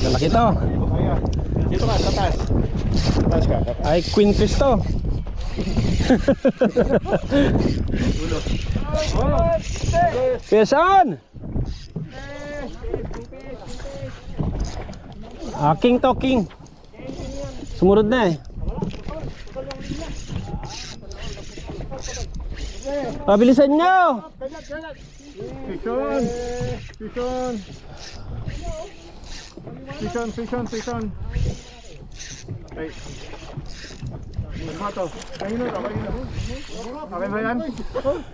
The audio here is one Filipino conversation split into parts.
Lalaki to. Dito ka. Sa taas ka. Ay, queen fish to. Fish on! Ah, king to, king. Sumunod na eh. Pabilisan nyo! Pison! Pison! Pison, pison, pison. Ay. Ano to? Kanino? Kanino? Okay ba yan?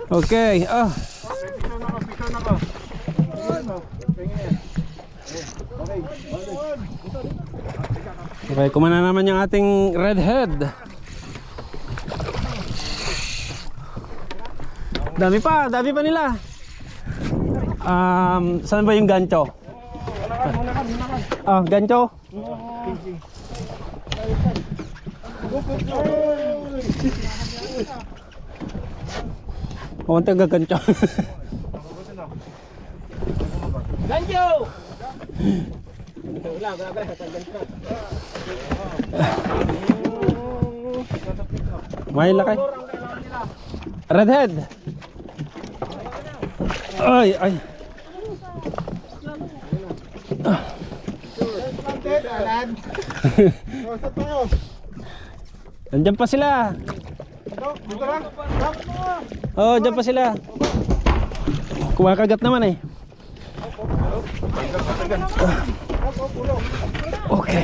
Okay, ah. Ako, ako. Okay, kumana naman yung ating redhead. Dami pa, dami pa nila. Um, saan ba yung gancho? Ah, gancho? Oh, taga gancho. Ganjo! May laki. Redhead. Ay, ay. Nandiyan pa sila. Dito lang. Oh, diyan pa sila. Kumakagat naman eh. Okay.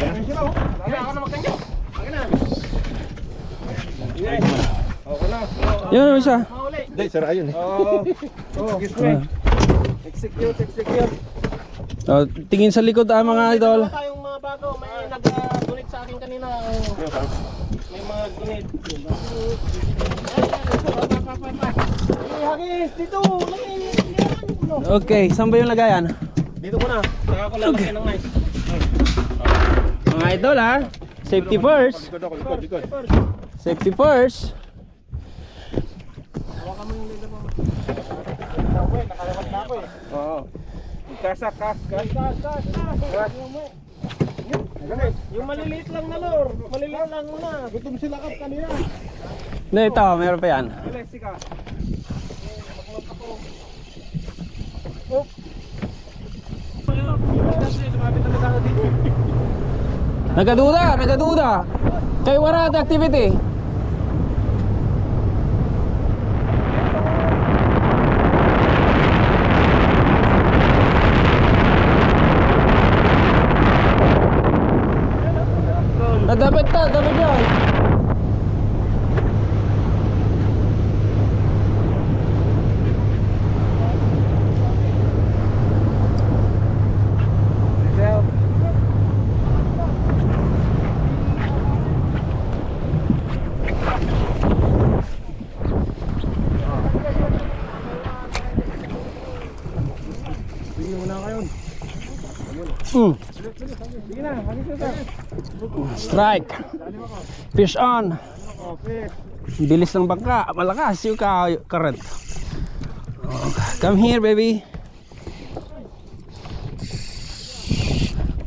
Yan ang isa. Hindi, sara yun eh. Oo. Oo. Execute, execute. Oh, tingin sa likod ah mga idol. Tayong mga bago. May nag-donate sa akin kanina. oh. May mga donate. Hagis, dito. Okay, saan ba yung lagayan? Dito ko na. Saka ko lalagyan ng ice. Mga idol ha. Safety first. Likod ako, likod, likod. Safety first. Nakalawat na ako eh. Oo. Kasak, kas, kas. Gas, gas, gas. Yung maliliit lang na lor. Maliliit lang muna. Gutom sila kap kanina. Hindi, ito. Meron pa yan. Alexika. Nagaduda, nagaduda. Kay Warad activity. 我打的。Strike. Fish on. Bilis ng bangka. Malakas yung current. Oh, Come here, baby.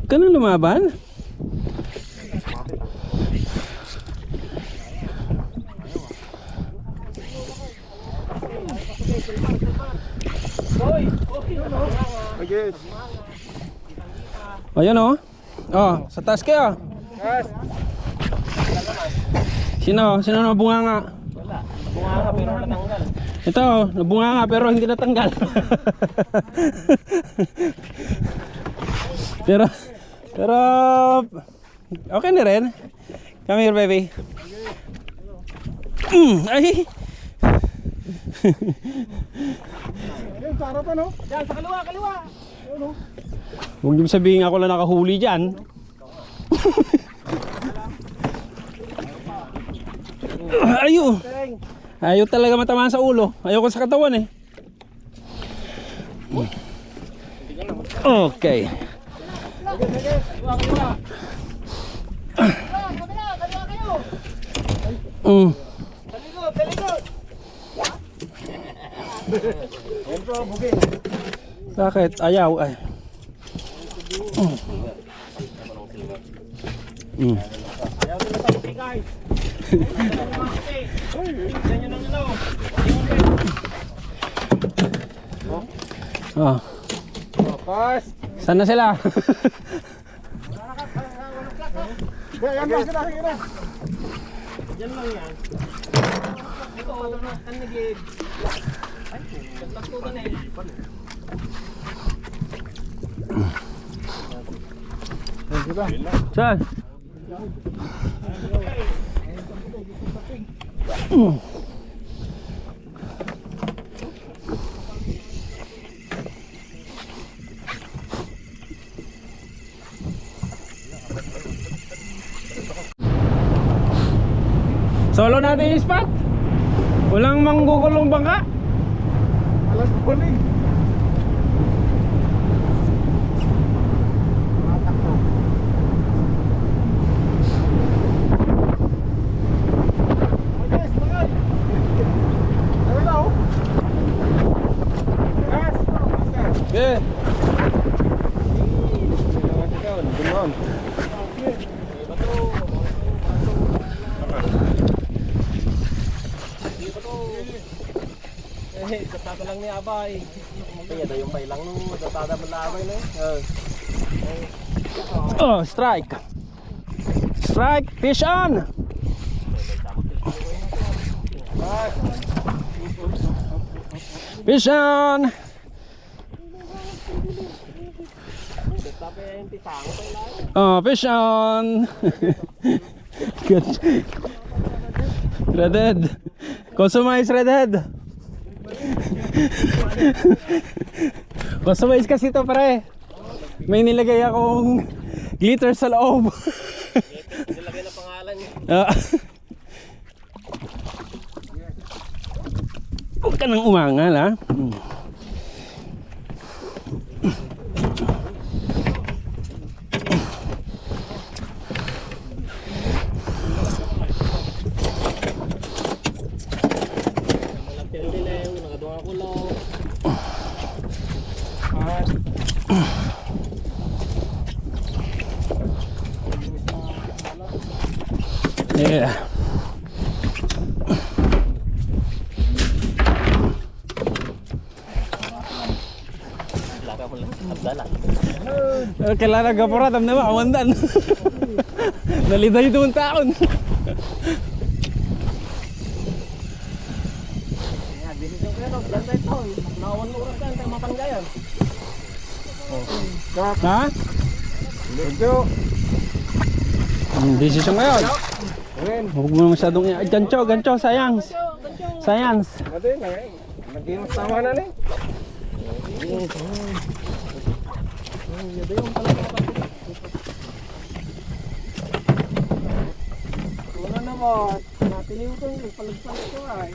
Ganun lumaban? Okay. O, yan o. Oh, sa taas kayo. Kas. Sino? Sino na bunga nga? Bunga ka pero natanggal. Ito, nabunga nga pero hindi natanggal. pero, pero, okay na rin. Come here, baby. Mm, ay! Ayun, sara pa no? Yan, sa kaliwa, kaliwa. Huwag niyo sabihin ako lang nakahuli dyan. Ayo. Ayaw talaga matamaan sa ulo. Ayaw ko sa katawan eh. Okay. Mm. Talikod, talikod. Bakit? Ayaw ay. Mm. Yan ang ano. Oh. Pas. Saan na sila? Yan ba sila kira? Yan lang yan. Ito, kanigid. Ay, nagtagtutan eh. Saan? Solo natin yung spot. Walang manggugulong bangka. Alas kuling. Yeah. Eh, katada lang ni Abay. Kaya na yung pailang nung katada mo na Abay na eh. Oh, strike. Strike, fish on. Fish on. Tapi yung tisang pa ilang. Oh, fish on. Good. Redhead. Customize redhead. Customize kasi to pare. May nilagay akong glitter sa loob. Nilagay na pangalan niya. Ah. Huwag ka nang umangal ha. Hmm. Malapit nila yung nakadungan ko lang. Yeah. Laka mo lang. Abdala. Eh, Kailangan gapura, tam naman, awandan. Nalita yung tuwang taon. Yan, binisyon ko yan. Ganda ito. Nawan mo oras yan. Tayo mapanggayan. ha? Medyo. Ang desisyon ngayon. Huwag mo masyadong i- Gancho, gancho, science. Science. Ate, nag- nag-iwas tama na ni. Wala naman. Natiliw ko yung palagpalag ko ay.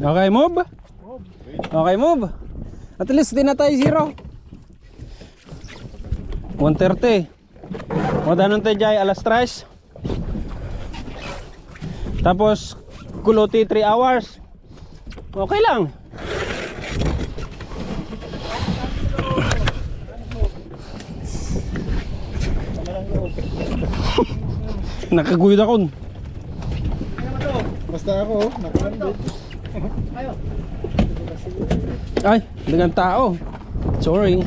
Okay, move. Okay, move. At least di na tayo zero. 130. Wadanon tayo dyan, alas 3. Tapos, kuluti 3 hours. Okay lang. Nakaguyod ako. Basta ako, nakalandit. Ay, dengan tao. Sorry.